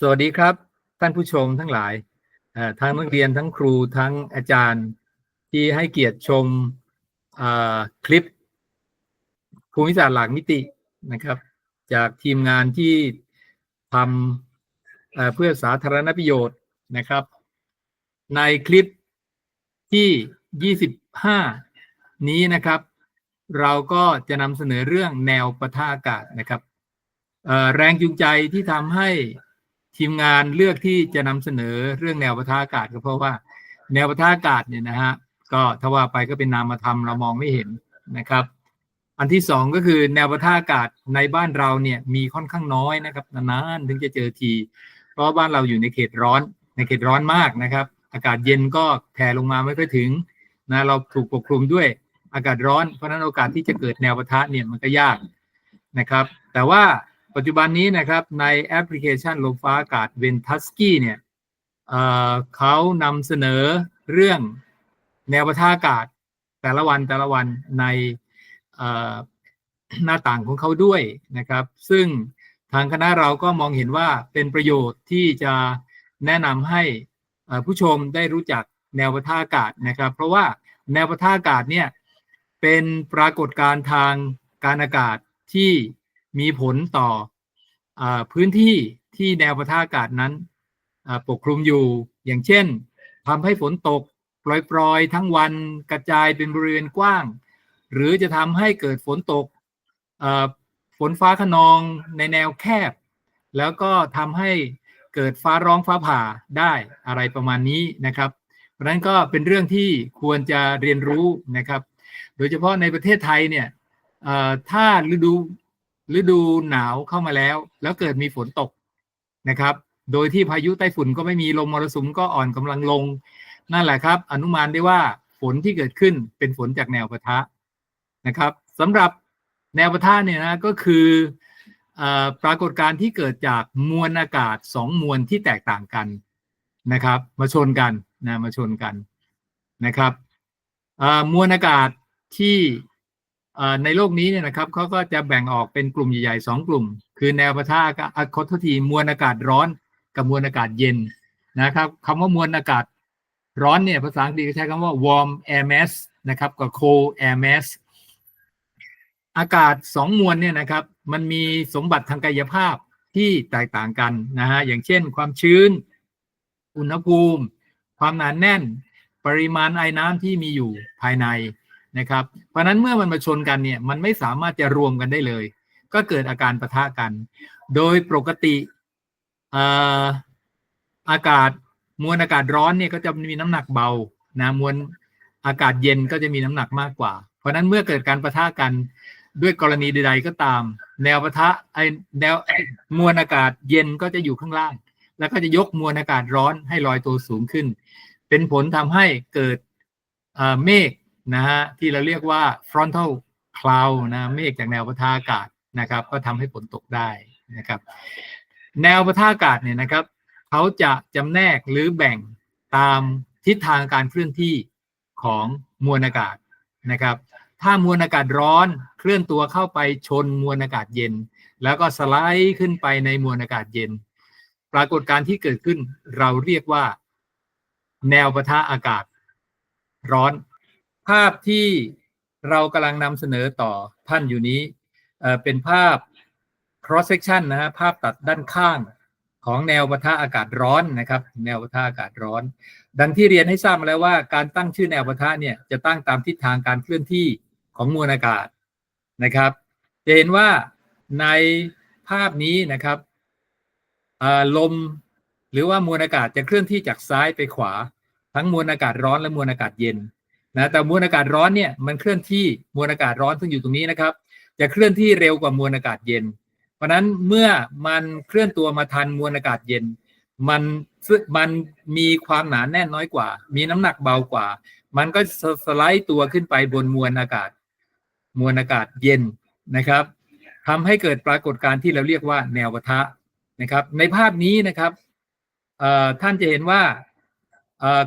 สวัสดีครับ ท่านผู้ชมทั้งหลายทั้งนักเรียนทั้งครูทั้งอาจารย์ที่ให้เกียรติชมคลิป ภูมิศาสตร์หลักมิตินะครับ จากทีมงานที่ทำเพื่อสาธารณประโยชน์นะครับ ในคลิปที่ 25 นี้นะครับ เราก็จะนำเสนอเรื่องแนวปะทะอากาศนะครับแรงจูงใจที่ทำให้ ทีมงานเลือกที่จะนำเสนอเรื่องแนวปะทะอากาศก็เพราะว่า แนวปะทะอากาศเนี่ยนะฮะก็ถ้าว่าไปก็เป็นนามธรรมเรามองไม่เห็นนะครับ อันที่สองก็คือแนวปะทะอากาศในบ้านเราเนี่ยมีค่อนข้างน้อยนะครับนานๆถึงจะเจอที เพราะบ้านเราอยู่ในเขตร้อน ในเขตร้อนมากนะครับ อากาศเย็นก็แผ่ลงมาไม่ค่อยถึงนะเราถูกปกคลุมด้วยอากาศร้อนเพราะฉะนั้นโอกาสที่จะเกิดแนวปะทะเนี่ยมันก็ยากนะครับ แต่ว่า ปัจจุบันนี้นะครับในแอปพลิเคชันลมฟ้าอากาศเวนทัสกี้เนี่ยเเขานำเสนอเรื่องแนวปะทะอากาศแต่ละวันแต่ละวันในหน้าต่างของเขาด้วยนะครับ ซึ่งทางคณะเราก็มองเห็นว่าเป็นประโยชน์ที่จะแนะนำให้ผู้ชมได้รู้จักแนวปะทะอากาศนะครับ เพราะว่าแนวปะทะอากาศเนี่ยเป็นปรากฏการณ์ทางการอากาศที่ มีผลต่ออพื้นที่ที่แนวปะทะอากาศนั้นปกคลุมอยู่ อย่างเช่นทำให้ฝนตกปล่อยๆ ทั้งวันกระจายเป็นบริเวณกว้าง หรือจะทำให้เกิดฝนตกฝนฟ้าขนองในแนวแคบ แล้วก็ทำให้เกิดฟ้าร้องฟ้าผ่าได้อะไรประมาณนี้นะครับ เพราะนั้นก็เป็นเรื่องที่ควรจะเรียนรู้นะครับ โดยเฉพาะในประเทศไทยเนี่ยถ้าฤดู ฤดูหนาวเข้ามาแล้ว แล้วเกิดมีฝนตกนะครับ โดยที่พายุไต้ฝุ่นก็ไม่มีลมมรสุมก็อ่อนกำลังลง นั่นแหละครับ อนุมานได้ว่าฝนที่เกิดขึ้นเป็นฝนจากแนวปะทะนะครับสำหรับแนวปะทะเนี่ยนะก็คืออปรากฏการณ์ที่เกิดจากมวลอากาศสองมวลที่แตกต่างกันนะครับ มาชนกันนะมาชนกันนะครับมวลอากาศที่ ในโลกนี้เนี่ยนะครับเขาก็จะแบ่งออกเป็นกลุ่มใหญ่ๆสองกลุ่ม คือแนวปะทะอากาศอะขอโทษทีมวลอากาศร้อนกับมวลอากาศเย็นนะครับคำว่ามวลอากาศร้อนเนี่ยภาษาอังกฤษใช้คำว่า warm air mass นะครับกับ cold air mass อากาศสองมวลเนี่ยนะครับมันมีสมบัติทางกายภาพที่แตกต่างกันนะฮะอย่างเช่น ความชื้น อุณหภูมิ ความหนาแน่น ปริมาณไอ้น้ำที่มีอยู่ภายใน นะครับ เพราะนั้นเมื่อมันมาชนกันเนี่ยมันไม่สามารถจะรวมกันได้เลย ก็เกิดอาการปะทะกัน โดยปกติอากาศมวลอากาศร้อนเนี่ยก็จะมีน้ำหนักเบานะมวลอากาศเย็นก็จะมีน้ำหนักมากกว่า เพราะนั้นเมื่อเกิดการประทะกันด้วยกรณีใดๆก็ตาม แนวประทะไอแนวมวลอากาศเย็นก็จะอยู่ข้างล่าง แล้วก็จะยกมวลอากาศร้อนให้ลอยตัวสูงขึ้น เป็นผลทำให้เกิดเมฆ นะฮะที่เราเรียกว่า frontal cloud นะเมฆจากแนวปะทะอากาศนะครับ ก็ทำให้ฝนตกได้นะครับ แนวปะทะอากาศเนี่ยนะครับเขาจะจำแนกหรือแบ่งตามทิศทางการเคลื่อนที่ของมวลอากาศนะครับ ถ้ามวลอากาศร้อนเคลื่อนตัวเข้าไปชนมวลอากาศเย็น แล้วก็สไลด์ขึ้นไปในมวลอากาศเย็น ปรากฏการณ์ที่เกิดขึ้นเราเรียกว่า แนวปะทะอากาศร้อน ภาพที่เรากำลังนำเสนอต่อท่านอยู่นี้เป็นภาพ cross section นะฮะภาพตัดด้านข้างของแนวปะทะอากาศร้อนนะครับ แนวปะทะอากาศร้อน ดังที่เรียนให้ทราบมาแล้วว่าการตั้งชื่อแนวปะทะเนี่ยจะตั้งตามทิศทางการเคลื่อนที่ของมวลอากาศนะครับ จะเห็นว่าในภาพนี้นะครับลมหรือว่ามวลอากาศจะเคลื่อนที่จากซ้ายไปขวา ทั้งมวลอากาศร้อนและมวลอากาศเย็น นะแต่มวลอากาศร้อนเนี่ยมันเคลื่อนที่มวลอากาศร้อนซึ่งอยู่ตรงนี้นะครับ จะเคลื่อนที่เร็วกว่ามวลอากาศเย็น เพราะนั้นเมื่อมันเคลื่อนตัวมาทันมวลอากาศเย็น มันซึ่งมันมีความหนาแน่นน้อยกว่า มีน้ำหนักเบากว่า มันก็สไลด์ตัวขึ้นไปบนมวลอากาศ มวลอากาศเย็นนะครับทำให้เกิดปรากฏการณ์ที่เราเรียกว่าแนวปะทะนะครับ ในภาพนี้นะครับท่านจะเห็นว่า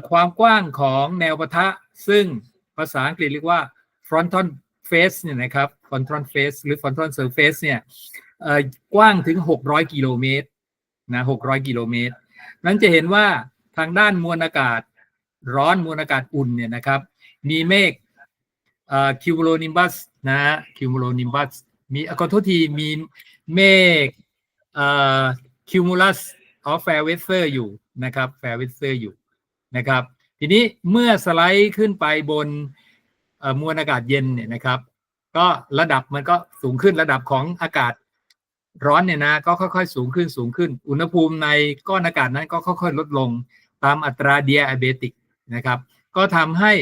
ความกว้างของแนวปะทะ ซึ่งภาษาอังกฤษเรียกว่า frontal face เนี่ยนะครับ frontal face หรือ frontal surface เนี่ยกว้างถึง 600 กิโลเมตรนะ600 กิโลเมตร นั้นจะเห็นว่าทางด้านมวลอากาศร้อนมวลอากาศอุ่นเนี่ยนะครับ มีเมฆคิวโมโลนิมบัสนะฮะคิวโมโลนิมบัสมีขอโทษทีมีเมฆคิวมูลัสออฟแฟร์เวสเซอร์อยู่นะครับแฟร์เวสเซอร์อยู่ นะครับ ทีนี้เมื่อสไลด์ขึ้นไปบนมวลอากาศเย็นเนี่ยนะครับ ก็ระดับมันก็สูงขึ้นระดับของอากาศร้อนเนี่ยนะก็ค่อยๆ สูงขึ้นสูงขึ้น อุณหภูมิในก้อนอากาศนั้นก็ค่อยๆ ลดลงตามอัตราเดียอเบติกนะครับ ก็ทำให้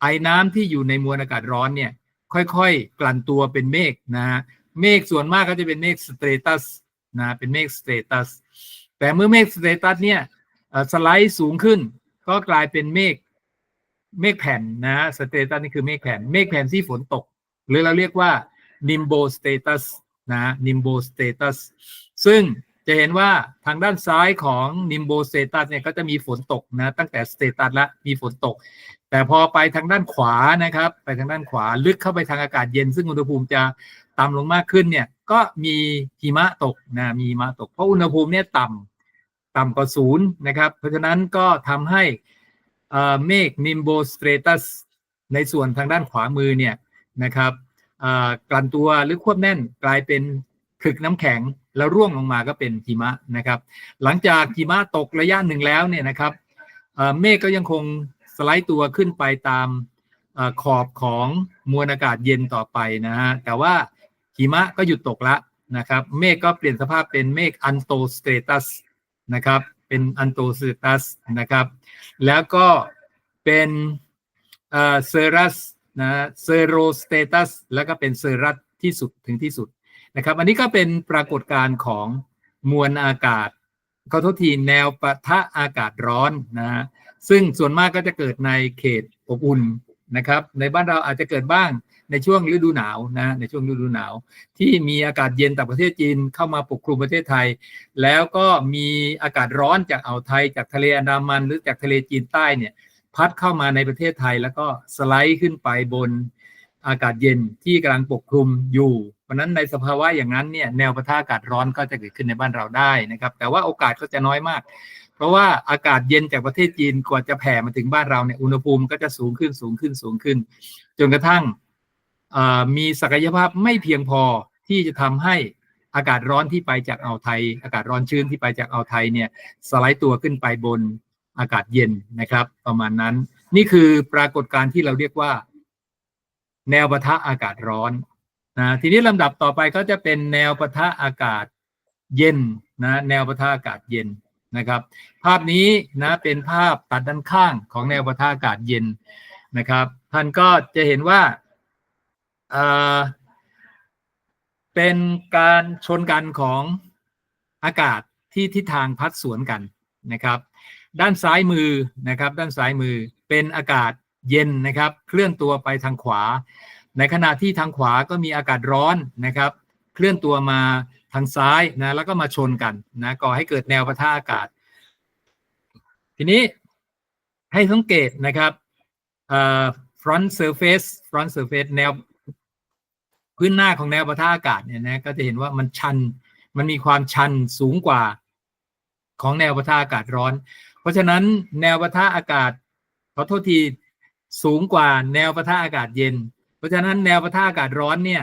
ไอน้ำที่อยู่ในมวลอากาศร้อนเนี่ยค่อยๆ กลั่นตัวเป็นเมฆนะฮะเมฆส่วนมากก็จะเป็นเมฆสเตตัสนะเป็นเมฆสเตตัสแต่เมื่อเมฆสเตตัสเนี่ย สไลด์สูงขึ้น ก็กลายเป็นเมฆเมฆแผ่นนะฮะสเตตัสนี่คือเมฆแผ่น เมฆแผ่นที่ฝนตก หรือเราเรียกว่า nimbo status นะ nimbo status ซึ่งจะเห็นว่าทางด้านซ้ายของ nimbo status เนี่ยก็จะมีฝนตกนะ ตั้งแต่ status ละมีฝนตก แต่พอไปทางด้านขวานะครับ ไปทางด้านขวาลึกเข้าไปทางอากาศเย็น ซึ่งอุณหภูมิจะต่ำลงมากขึ้นเนี่ยก็มีหิมะตกนะมีหิมะตกเพราะอุณหภูมิเนี่ยต่ำ ต่ำกว่าศูนย์นะครับ เพราะฉะนั้นก็ทำให้เมฆ nimbo stratus ในส่วนทางด้านขวามือเนี่ยนะครับกลั่นตัวหรือควบแน่นกลายเป็นผึกน้ำแข็งแล้วร่วงลงมาก็เป็นหิมะนะครับ หลังจากหิมะตกระยะหนึ่งแล้วเนี่ยนะครับเมฆก็ยังคงสไลด์ตัวขึ้นไปตามออขอบของมวลอากาศเย็นต่อไปนะฮะแต่ว่าหิมะก็หยุดตกละนะครับ เมฆก็เปลี่ยนสภาพเป็นเมฆอันโตสเตตัส นะครับ เป็นอันโตสเตตัสนะครับ แล้วก็เป็นเอ่อเซรัสนะเซโรสเตตัสแล้วก็เป็นเซรัสที่สุดถึงที่สุดนะครับ อันนี้ก็เป็นปรากฏการณ์ของมวลอากาศขอทษทีแนวปะทะอากาศร้อนนะฮะซึ่งส่วนมากก็จะเกิดในเขตอบอุ่นนะครับ ในบ้านเราอาจจะเกิดบ้าง ในช่วงฤดูหนาวนะในช่วงฤดูหนาว ที่มีอากาศเย็นจากประเทศจีนเข้ามาปกคลุมประเทศไทย แล้วก็มีอากาศร้อนจากอ่าวไทยจากทะเลอันดามันหรือจากทะเลจีนใต้เนี่ยพัดเข้ามาในประเทศไทย แล้วก็สไลด์ขึ้นไปบนอากาศเย็นที่กำลังปกคลุมอยู่ เพราะนั้นในสภาวะอย่างนั้นเนี่ยแนวปะทะอากาศร้อนก็จะเกิดขึ้นในบ้านเราได้นะครับ แต่ว่าโอกาสก็จะน้อยมาก เพราะว่าอากาศเย็นจากประเทศจีนกว่าจะแผ่มาถึงบ้านเราเนี่ยอุณหภูมิก็จะสูงขึ้นสูงขึ้นสูงขึ้น จนกระทั่ง มีศักยภาพไม่เพียงพอที่จะทำให้อากาศร้อนที่ไปจากอ่าวไทย อากาศร้อนชื้นที่ไปจากอ่าวไทยเนี่ยสไลด์ตัวขึ้นไปบนอากาศเย็นนะครับ ประมาณนั้น นี่คือปรากฏการณ์ที่เราเรียกว่า แนวปะทะอากาศร้อนนะทีนี้ลำดับต่อไปก็จะเป็นแนวปะทะอากาศเย็นนะแนวปะทะอากาศเย็นนะครับ ภาพนี้นะเป็นภาพตัดด้านข้างของแนวปะทะอากาศเย็นนะครับ ท่านก็จะเห็นว่า เป็นการชนกันของอากาศที่ทิศทางพัดสวนกันนะครับ ด้านซ้ายมือนะครับ ด้านซ้ายมือเป็นอากาศเย็นนะครับ เคลื่อนตัวไปทางขวา ในขณะที่ทางขวาก็มีอากาศร้อนนะครับ เคลื่อนตัวมาทางซ้ายนะแล้วก็มาชนกันนะก่อให้เกิดแนวปะทะอากาศ ทีนี้ให้สังเกตนะครับ front surface front surface แนว พื้นหน้าของแนวปะทะอากาศเนี่ยนะก็จะเห็นว่ามันชันมันมีความชันสูงกว่าของแนวปะทะอากาศร้อน เพราะฉะนั้นแนวปะทะอากาศขอโทษทีสูงกว่าแนวปะทะอากาศเย็น เพราะฉะนั้นแนวปะทะอากาศร้อนเนี่ย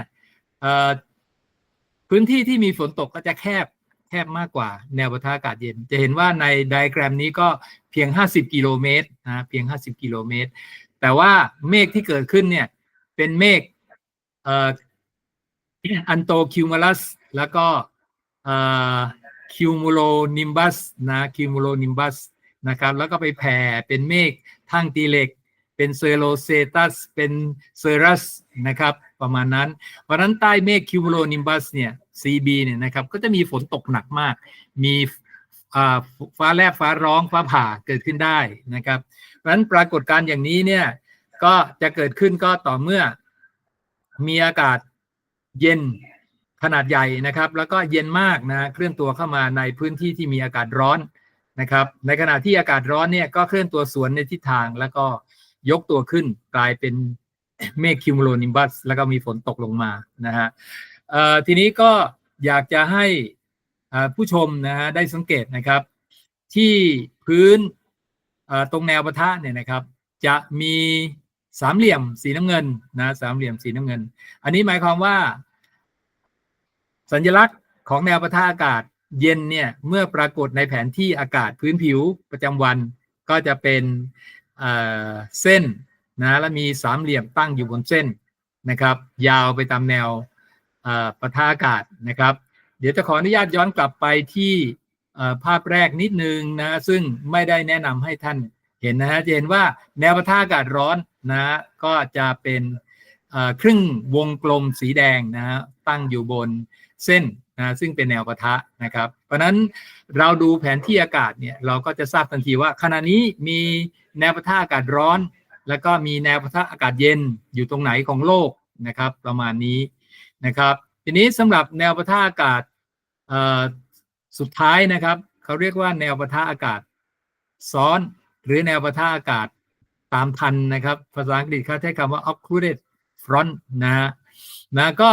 พื้นที่ที่มีฝนตกก็จะแคบแคบมากกว่าแนวปะทะอากาศเย็น จะเห็นว่าในไดอะแกรมนี้ก็เพียง 50 กิโลเมตรนะเพียง 50 กิโลเมตร แต่ว่าเมฆที่เกิดขึ้นเนี่ยเป็นเมฆ อันโตคิวมูลัสแล้วก็คิวมูโลนิมบัสนะคิวมูโลนิมบัสนะครับแล้วก็ไปแผ่เป็นเมฆทั้งตีเหล็ก เป็นเซโลเซตัสเป็นเซรัสนะครับประมาณนั้น เพราะนั้นใต้เมฆคิวมูโลนิมบัสเนี่ย CB เนี่ยนะครับก็จะมีฝนตกหนักมาก มีฟ้าแลบฟ้าร้องฟ้าผ่าเกิดขึ้นได้นะครับ เพราะฉะนั้นปรากฏการณ์อย่างนี้เนี่ยก็จะเกิดขึ้นก็ต่อเมื่อมีอากาศ เย็นขนาดใหญ่นะครับ แล้วก็เย็นมากนะเคลื่อนตัวเข้ามาในพื้นที่ที่มีอากาศร้อนนะครับ ในขณะที่อากาศร้อนเนี่ยก็เคลื่อนตัวสวนในทิศทางแล้วก็ยกตัวขึ้นกลายเป็นเมฆคิวมูโลนิมบัสแล้วก็มีฝนตกลงมานะฮะทีนี้ก็อยากจะให้ผู้ชมนะฮะได้สังเกตนะครับ ที่พื้นตรงแนวปะทะเนี่ยนะครับ จะมี สามเหลี่ยมสีน้ำเงินนะสามเหลี่ยมสีน้ำเงิน อันนี้หมายความว่า สัญลักษณ์ของแนวปะทะอากาศเย็นเนี่ยเมื่อปรากฏในแผนที่อากาศพื้นผิวประจำวันก็จะเป็นเเส้นนะและมีสามเหลี่ยมตั้งอยู่บนเส้นนะครับ ยาวไปตามแนวเอ่อปะทะอากาศนะครับ เดี๋ยวจะขออนุญาตย้อนกลับไปที่ภาพแรกนิดนึงนะซึ่งไม่ได้แนะนำให้ท่าน เห็นนะฮะจะเห็นว่าแนวปะทะอากาศร้อนนะก็จะเป็นครึ่งวงกลมสีแดงนะฮะตั้งอยู่บนเส้นนะซึ่งเป็นแนวปะทะนะครับ เพราะนั้นเราดูแผนที่อากาศเนี่ยเราก็จะทราบทันทีว่าขณะนี้มีแนวปะทะอากาศร้อน แล้วก็มีแนวปะทะอากาศเย็นอยู่ตรงไหนของโลกนะครับ ประมาณนี้นะครับ ทีนี้สำหรับแนวปะทะอากาศสุดท้ายนะครับ เขาเรียกว่าแนวปะทะอากาศซ้อน หรือแนวปะทะอากาศตามทันนะครับ ภาษาอังกฤษเขาใช้คำว่า occluded front นะฮะนะก็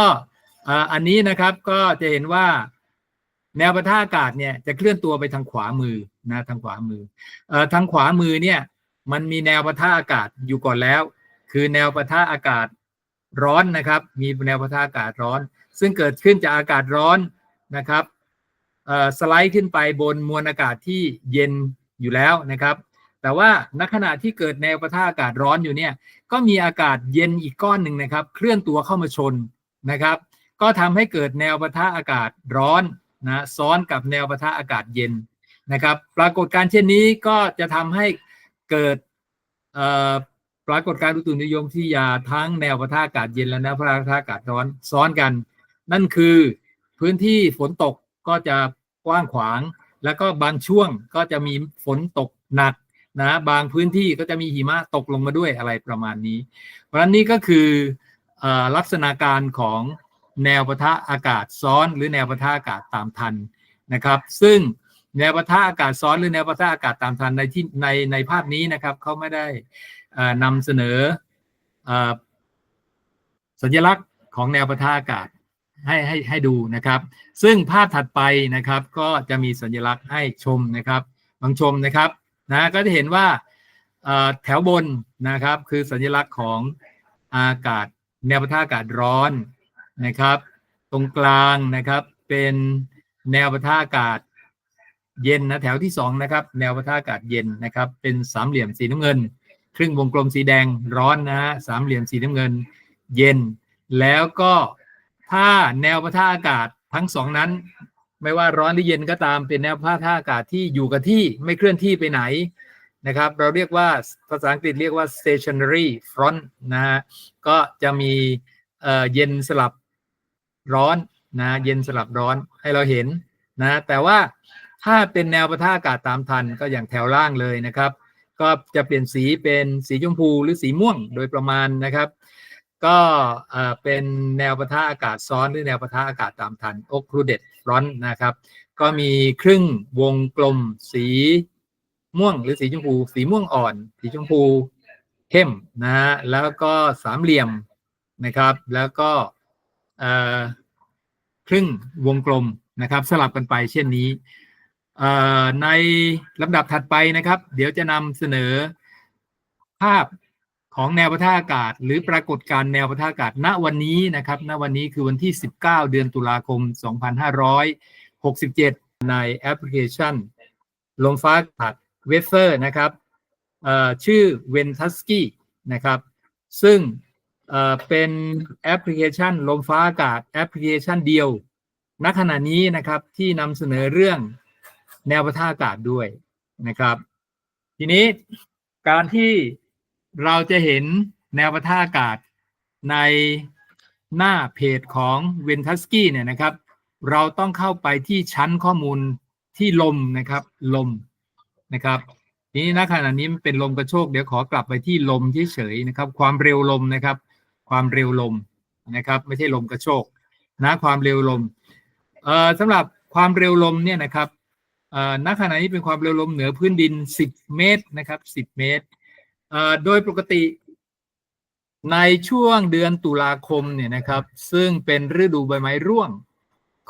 อันนี้นะครับก็จะเห็นว่าแนวปะทะอากาศเนี่ยจะเคลื่อนตัวไปทางขวามือนะทางขวามืออทางขวามือเนี่ยมันมีแนวปะทะอากาศอยู่ก่อนแล้ว คือแนวปะทะอากาศร้อนนะครับ มีแนวปะทะอากาศร้อน ซึ่งเกิดขึ้นจากอากาศร้อนนะครับสไลด์ขึ้นไปบนมวลอากาศที่เย็นอยู่แล้วนะครับ แต่ว่าณขณะที่เกิดแนวปะทะอากาศร้อนอยู่เนี่ยก็มีอากาศเย็นอีกก้อนหนึ่งนะครับ เคลื่อนตัวเข้ามาชนนะครับ ก็ทำให้เกิดแนวปะทะอากาศร้อนนะซ้อนกับแนวปะทะอากาศเย็นนะครับ ปรากฏการณ์เช่นนี้ก็จะทำให้เกิดเอ่อปรากฏการณ์อุตุนิยมวิทยาทั้งแนวปะทะอากาศเย็นและแนวปะทะอากาศร้อนซ้อนกัน นั่นคือพื้นที่ฝนตกก็จะกว้างขวาง แล้วก็บางช่วงก็จะมีฝนตกหนัก นะบางพื้นที่ก็จะมีหิมะตกลงมาด้วยอะไรประมาณนี้ เพราะฉะนั้นนี่ก็คืออลักษณะการของแนวปะทะอากาศซ้อน หรือแนวปะทะอากาศตามทันนะครับ ซึ่งแนวปะทะอากาศซ้อนหรือแนวปะทะอากาศตามทันในที่ในในภาพนี้นะครับเขาไม่ได้เอ่อนำเสนอเอ่อสัญลักษณ์ของแนวปะทะอากาศให้ให้ให้ดูนะครับ ซึ่งภาพถัดไปนะครับก็จะมีสัญลักษณ์ให้ชมนะครับลองชมนะครับ นะก็จะเห็นว่าแถวบนนะครับ คือสัญลักษณ์ของอากาศแนวปะทะอากาศร้อนนะครับ ตรงกลางนะครับเป็นแนวปะทะอากาศเย็นนะแถวที่สองนะครับแนวปะทะอากาศเย็นนะครับ เป็นสามเหลี่ยมสีน้ำเงิน ครึ่งวงกลมสีแดงร้อนนะฮะสามเหลี่ยมสีน้ำเงิน เย็น แล้วก็ถ้าแนวปะทะอากาศทั้งสองนั้น ไม่ว่าร้อนหรือเย็นก็ตามเป็นแนวปะทะอากาศที่อยู่กับที่ไม่เคลื่อนที่ไปไหนนะครับ เราเรียกว่าภาษาอังกฤษเรียกว่า stationary front นะฮะก็จะมีเอ่อเย็นสลับร้อนนะเย็นสลับร้อนให้เราเห็นนะแต่ว่าถ้าเป็นแนวปะทะอากาศตามทันก็อย่างแถวล่างเลยนะครับ ก็จะเปลี่ยนสีเป็นสีชมพูหรือสีม่วงโดยประมาณนะครับ ก็เอ่อเป็นแนวปะทะอากาศซ้อนหรือแนวปะทะอากาศตามทัน occluded front นะครับ ก็มีครึ่งวงกลมสีม่วงหรือสีชมพู สีม่วงอ่อน สีชมพูเข้มนะฮะแล้วก็สามเหลี่ยมนะครับ แล้วก็เอ่อครึ่งวงกลมนะครับ สลับกันไปเช่นนี้เอ่อในลำดับถัดไปนะครับ เดี๋ยวจะนำเสนอภาพ ของแนวปะทะอากาศ หรือปรากฏการณ์แนวปะทะอากาศ ณวันนี้นะครับณวันนี้คือวันที่ 19 เดือนตุลาคม 2567 ในแอปพลิเคชัน ลมฟ้าอากาศเวเซอร์นะครับชื่อ v e n t u s k y นะครับซึ่งเอ่อเป็นแอปพลิเคชันลมฟ้าอากาศแอปพลิเคชันเดียว ณขณะนี้นะครับที่นำเสนอเรื่องแนวปะทะอากาศด้วยนะครับ ทีนี้การที่ เราจะเห็นแนวปะทะอากาศในหน้าเพจของเวนทัสกี้เนี่ยนะครับ เราต้องเข้าไปที่ชั้นข้อมูลที่ลมนะครับ ลมนะครับทีนี้ณขณะนี้มันเป็นลมกระโชกเดี๋ยวขอกลับไปที่ลมเฉยๆนะครับ ความเร็วลมนะครับ ความเร็วลมนะครับ ไม่ใช่ลมกระโชกนะความเร็วลมเอ่อสำหรับความเร็วลมเนี่ยนะครับเอ่อณขณะนี้เป็นความเร็วลมเหนือพื้นดิน 10 เมตรนะครับ 10 เมตร โดยปกติในช่วงเดือนตุลาคมเนี่ยนะครับ ซึ่งเป็นฤดูใบไม้ร่วง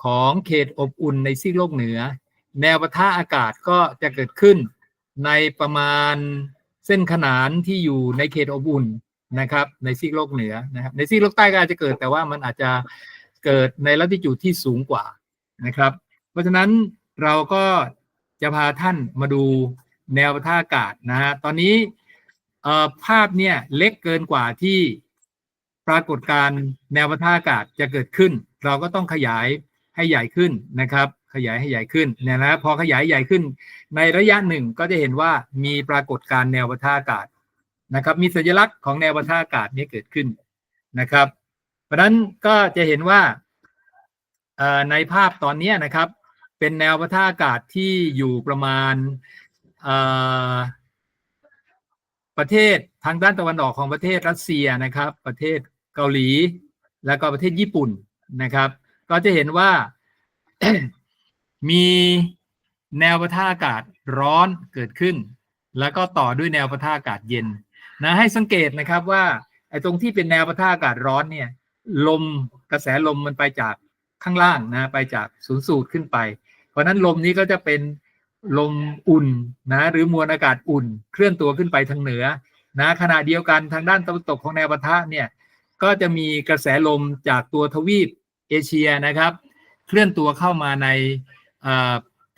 ของเขตอบอุ่นในซีกโลกเหนือ แนวปะทะอากาศก็จะเกิดขึ้นในประมาณเส้นขนานที่อยู่ในเขตอบอุ่นนะครับ ในซีกโลกเหนือนะครับ ในซีกโลกใต้ก็อาจจะเกิดแต่ว่ามันอาจจะเกิดในลัติจูดที่สูงกว่านะครับ เพราะฉะนั้นเราก็จะพาท่านมาดูแนวปะทะอากาศนะฮะตอนนี้ ภาพเนี่ยเล็กเกินกว่าที่ปรากฏการณ์แนวปะทะอากาศจะเกิดขึ้น เราก็ต้องขยายให้ใหญ่ขึ้นนะครับ ขยายให้ใหญ่ขึ้นเนี่ยนะพอขยายใหญ่ขึ้น ในระยะหนึ่งก็จะเห็นว่ามีปรากฏการณ์แนวปะทะอากาศนะครับ มีสัญลักษณ์ของแนวปะทะอากาศนี้เกิดขึ้นนะครับ เพราะฉะนั้นก็จะเห็นว่าในภาพตอนนี้นะครับ เป็นแนวปะทะอากาศที่อยู่ประมาณ ประเทศทางด้านตะวันออกของประเทศรัสเซียนะครับ ประเทศเกาหลี แล้วก็ประเทศญี่ปุ่นนะครับ ก็จะเห็นว่ามีแนวปะทะอากาศร้อนเกิดขึ้น แล้วก็ต่อด้วยแนวปะทะอากาศเย็นนะให้สังเกตนะครับว่าไอ้ตรงที่เป็นแนวปะทะอากาศร้อนเนี่ยลมกระแสลมมันไปจากข้างล่างนะไปจากศูนย์สูตรขึ้นไป เพราะฉะนั้นลมนี้ก็จะเป็น ลมอุ่นนะหรือมวลอากาศอุ่น เคลื่อนตัวขึ้นไปทางเหนือนะขณะเดียวกันทางด้านตะวันตกของแนวปะทะเนี่ยก็จะมีกระแสลมจากตัวทวีปเอเชียนะครับ เคลื่อนตัวเข้ามาใน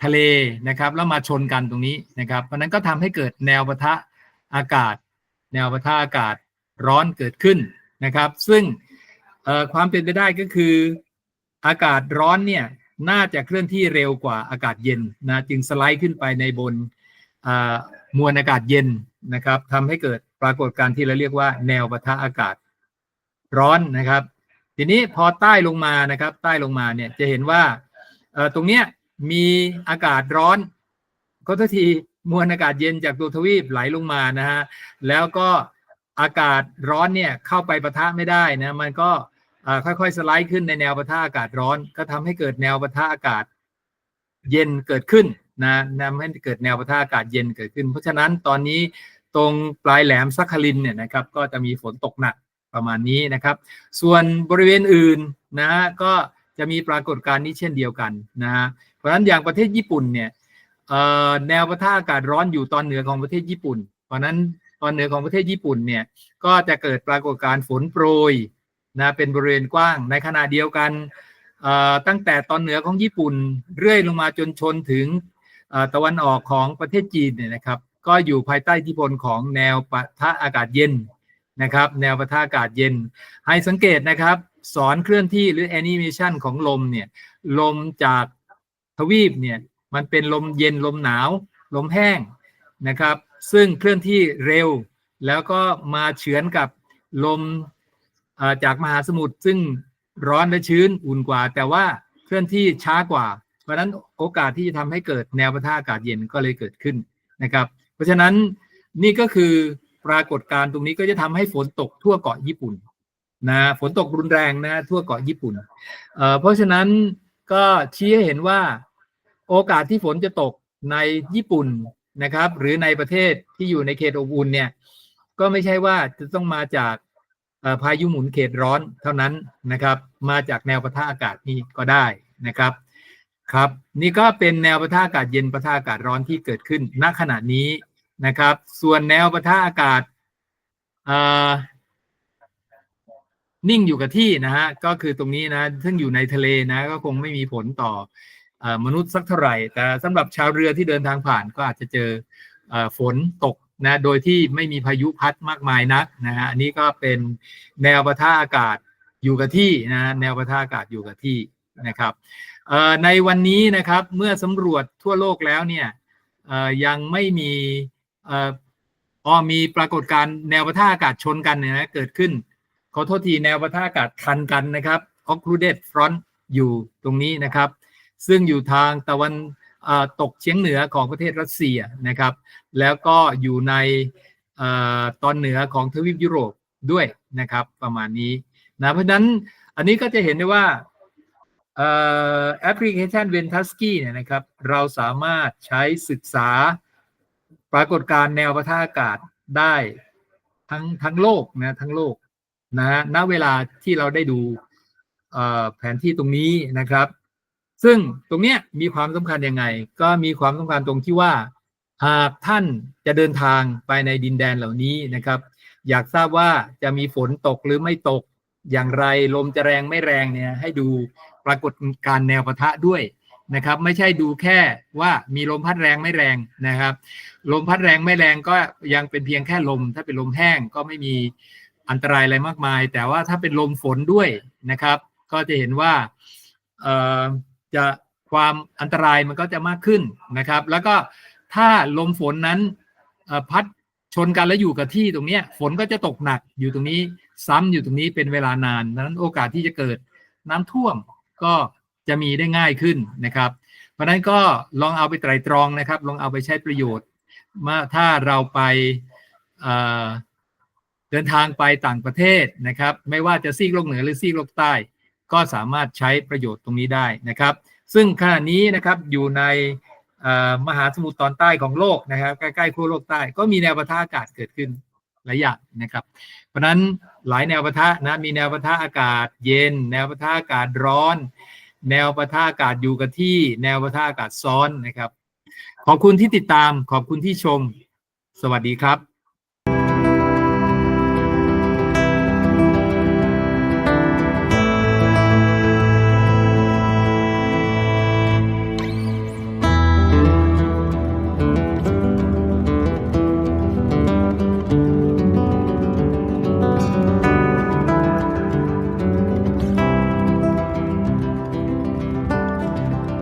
ทะเลนะครับแล้วมาชนกันตรงนี้นะครับเพราะนั้นก็ทำให้เกิดแนวปะทะอากาศ แนวปะทะอากาศร้อนเกิดขึ้นนะครับ ซึ่งความเป็นไปได้ก็คืออากาศร้อนเนี่ย น่าจะเคลื่อนที่เร็วกว่าอากาศเย็นนะจึงสไลด์ขึ้นไปในบนอ่ามวลอากาศเย็นนะครับทำให้เกิดปรากฏการณ์ที่เราเรียกว่าแนวปะทะอากาศร้อนนะครับ ทีนี้พอใต้ลงมานะครับ ใต้ลงมาเนี่ยจะเห็นว่าตรงเนี้ยมีอากาศร้อนก็ทุกทีมวลอากาศเย็นจากตัวทวีปไหลลงมานะฮะแล้วก็อากาศร้อนเนี่ยเข้าไปปะทะไม่ได้นะมันก็ ค่อยๆสไลด์ขึ้นในแนวปะทะอากาศร้อน ก็ทำให้เกิดแนวปะทะอากาศ เย็นเกิดขึ้นนะนำให้เกิดแนวปะทะอากาศเย็นเกิดขึ้น เพราะฉะนั้นตอนนี้ตรงปลายแหลมซักคารินเนี่ยนะครับ ก็จะมีฝนตกหนักประมาณนี้นะครับ ส่วนบริเวณอื่นนะก็จะมีปรากฏการณ์นี้เช่นเดียวกันนะฮะเพราะฉะนั้นอย่างประเทศญี่ปุ่นเนี่ยเอ่อแนวปะทะอากาศร้อนอยู่ตอนเหนือของประเทศญี่ปุ่น เพราะฉะนั้นตอนเหนือของประเทศญี่ปุ่นเนี่ยก็จะเกิดปรากฏการณ์ฝนโปรย นะเป็นบริเวณกว้าง ในขณะเดียวกันตั้งแต่ตอนเหนือของญี่ปุ่นเรื่อยลงมาจนชนถึงตะวันออกของประเทศจีนเนี่ยนะครับ ก็อยู่ภายใต้อิทธิพลของแนวปะทะอากาศเย็นนะครับ แนวปะทะอากาศเย็น ให้สังเกตนะครับ สอนเคลื่อนที่หรือแอนิเมชันของลมเนี่ยลมจากทวีปเนี่ยมันเป็นลมเย็นลมหนาว ลมแห้งนะครับ ซึ่งเคลื่อนที่เร็ว แล้วก็มาเฉือนกับลม จากมหาสมุทรซึ่งร้อนและชื้นอุ่นกว่า แต่ว่าเคลื่อนที่ช้ากว่า เพราะฉะนั้นโอกาสที่จะทำให้เกิดแนวปะทะอากาศเย็นก็เลยเกิดขึ้นนะครับ เพราะฉะนั้นนี่ก็คือปรากฏการณ์ตรงนี้ก็จะทำให้ฝนตกทั่วเกาะญี่ปุ่นนะฝนตกรุนแรงนะทั่วเกาะญี่ปุ่นเเพราะฉะนั้นก็ชี้ให้เห็นว่าโอกาสที่ฝนจะตกในญี่ปุ่นนะครับ หรือในประเทศที่อยู่ในเขตอบอุ่นเนี่ยก็ไม่ใช่ว่าจะต้องมาจาก พายุหมุนเขตร้อนเท่านั้นนะครับ มาจากแนวปะทะอากาศนี้ก็ได้นะครับครับ นี่ก็เป็นแนวปะทะอากาศเย็นปะทะอากาศร้อนที่เกิดขึ้นณขณะนี้นะครับ ส่วนแนวปะทะอากาศนิ่งอยู่กับที่นะฮะก็คือตรงนี้นะซึ่งอยู่ในทะเลนะ ก็คงไม่มีผลต่ออมนุษย์สักเท่าไหร่ แต่สำหรับชาวเรือที่เดินทางผ่านก็อาจจะเจออฝนตก นะโดยที่ไม่มีพายุพัดมากมายนักนะฮะอันนี้ก็เป็นแนวปะทะอากาศอยู่กับที่นะแนวปะทะอากาศอยู่กับที่นะครับในวันนี้นะครับเมื่อสำรวจทั่วโลกแล้วเนี่ยยังไม่มีอ๋อมีปรากฏการณ์แนวปะทะอากาศชนกันเนี่ยนะเกิดขึ้น ขอโทษทีแนวปะทะอากาศทันกันนะครับ occluded front อยู่ตรงนี้นะครับ ซึ่งอยู่ทางตะวัน ตกเฉียงเหนือของประเทศรัสเซียนะครับ แล้วก็อยู่ในอตอนเหนือของทวีปยุโรปด้วยนะครับ ประมาณนี้นะเพราะฉะนั้นอันนี้ก็จะเห็นได้ว่าแอปพลิเคชัน v e n t u s k y เนี่ยนะครับ เราสามารถใช้ศึกษาปรากฏการณ์แนวปะทะอากาศได้ทั้งทั้งโลกนะทั้งโลกนะฮะณเวลาที่เราได้ดูแผนที่ตรงนี้นะครับ ซึ่งตรงเนี้ยมีความสำคัญยังไง ก็มีความสำคัญตรงที่ว่า หากท่านจะเดินทางไปในดินแดนเหล่านี้นะครับ อยากทราบว่าจะมีฝนตกหรือไม่ตกอย่างไรลมจะแรงไม่แรงเนี่ยให้ดูปรากฏการแนวปะทะด้วยนะครับ ไม่ใช่ดูแค่ว่ามีลมพัดแรงไม่แรงนะครับ ลมพัดแรงไม่แรงก็ยังเป็นเพียงแค่ลม ถ้าเป็นลมแห้งก็ไม่มีอันตรายอะไรมากมาย แต่ว่าถ้าเป็นลมฝนด้วยนะครับ ก็จะเห็นว่าเอ่อ จะความอันตรายมันก็จะมากขึ้นนะครับ แล้วก็ถ้าลมฝนนั้นพัดชนกันแล้วอยู่กับที่ตรงนี้ฝนก็จะตกหนักอยู่ตรงนี้ซ้ำอยู่ตรงนี้เป็นเวลานานดังนั้นโอกาสที่จะเกิดน้ำท่วมก็จะมีได้ง่ายขึ้นนะครับ เพราะนั้นก็ลองเอาไปไตรตรองนะครับ ลองเอาไปใช้ประโยชน์มาถ้าเราไปเดินทางไปต่างประเทศนะครับ ไม่ว่าจะซีกโลกเหนือหรือซีกโลกใต้ ก็สามารถใช้ประโยชน์ตรงนี้ได้นะครับ ซึ่งขณะนี้นะครับอยู่ในมหาสมุทรตอนใต้ของโลกนะครับใกล้ๆขั้วโลกใต้ ก็มีแนวปะทะอากาศเกิดขึ้นหลายอย่างนะครับ เพราะฉะนั้นหลายแนวปะทะนะมีแนวปะทะอากาศเย็น แนวปะทะอากาศร้อน แนวปะทะอากาศอยู่กับที่ แนวปะทะอากาศซ้อนนะครับ ขอบคุณที่ติดตามขอบคุณที่ชม สวัสดีครับ